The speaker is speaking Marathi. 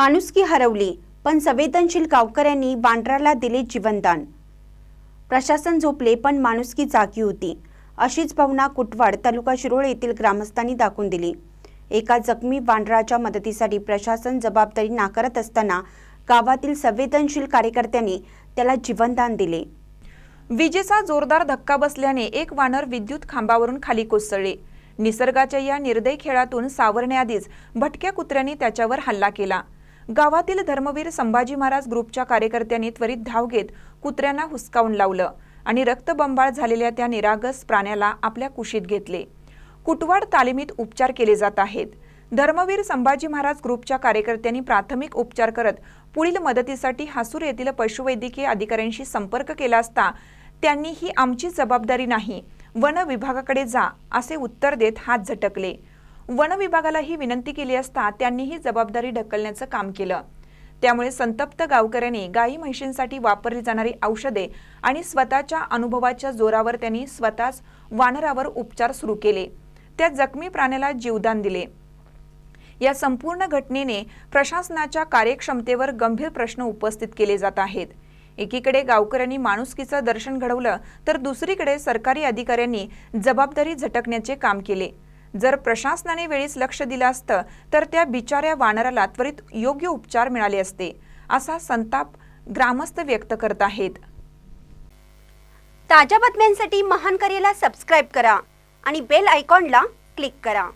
माणुसकी हरवली पण संवेदनशील गावकऱ्यांनी बांड्राला दिले जीवनदान. प्रशासन झोपले पण माणुसकी जागी होती. अशीच भावना कुटवाड तालुका शिरोळ येथील ग्रामस्थांनी दाखवून दिली. एका जखमी बांड्राच्या मदतीसाठी प्रशासन जबाबदारी नाकारत असताना गावातील संवेदनशील कार्यकर्त्यांनी त्याला जीवनदान दिले. विजेचा जोरदार धक्का बसल्याने एक वानर विद्युत खांबावरून खाली कोसळले. निसर्गाच्या या निर्दय खेळातून सावरण्याआधीच भटक्या कुत्र्यांनी त्याच्यावर हल्ला केला. गावातील धर्मवीर संभाजी महाराज ग्रुपच्या कार्यकर्त्यांनी त्वरित धाव घेत कुत्र्यांना हुसकावून लावलं आणि रक्तबंबाळ झालेल्या त्या निरागस प्राण्याला आपल्या कुशीत घेतले. कुटवाड तालिमीत उपचार केले जात आहेत. धर्मवीर संभाजी महाराज ग्रुपच्या कार्यकर्त्यांनी प्राथमिक उपचार करत पुढील मदतीसाठी हासूर येथील पशुवैद्यकीय अधिकाऱ्यांशी संपर्क केला असता त्यांनी ही आमची जबाबदारी नाही. वन विभागाकडे जा असे उत्तर देत हात झटकले. वन विभागालाही विनंती केली असता त्यांनीही जबाबदारी ढकलण्याचं काम केलं. त्यामुळे संतप्त गावकऱ्यांनी गायी म्हशींसाठी वापरली जाणारी औषधे आणि स्वतःच्या अनुभवाच्या जोरावर त्यांनी स्वतःच वानरावर उपचार सुरू केले. त्या जखमी प्राण्याला जीवदान दिले. या संपूर्ण घटनेने प्रशासनाच्या कार्यक्षमतेवर गंभीर प्रश्न उपस्थित केले जात आहेत. एकीकडे गावकऱ्यांनी माणुसकीचं दर्शन घडवलं तर दुसरीकडे सरकारी अधिकाऱ्यांनी जबाबदारी झटकण्याचे काम केले. जर प्रशासनाने वेळीच लक्ष दिलं असतं तर त्या बिचाऱ्या वानराला त्वरित योग्य उपचार मिळाले असते असा संताप ग्रामस्थ व्यक्त करत आहेत. ताज्या बातम्यांसाठी महान करेला सबस्क्राईब करा आणि बेल आयकॉनला क्लिक करा.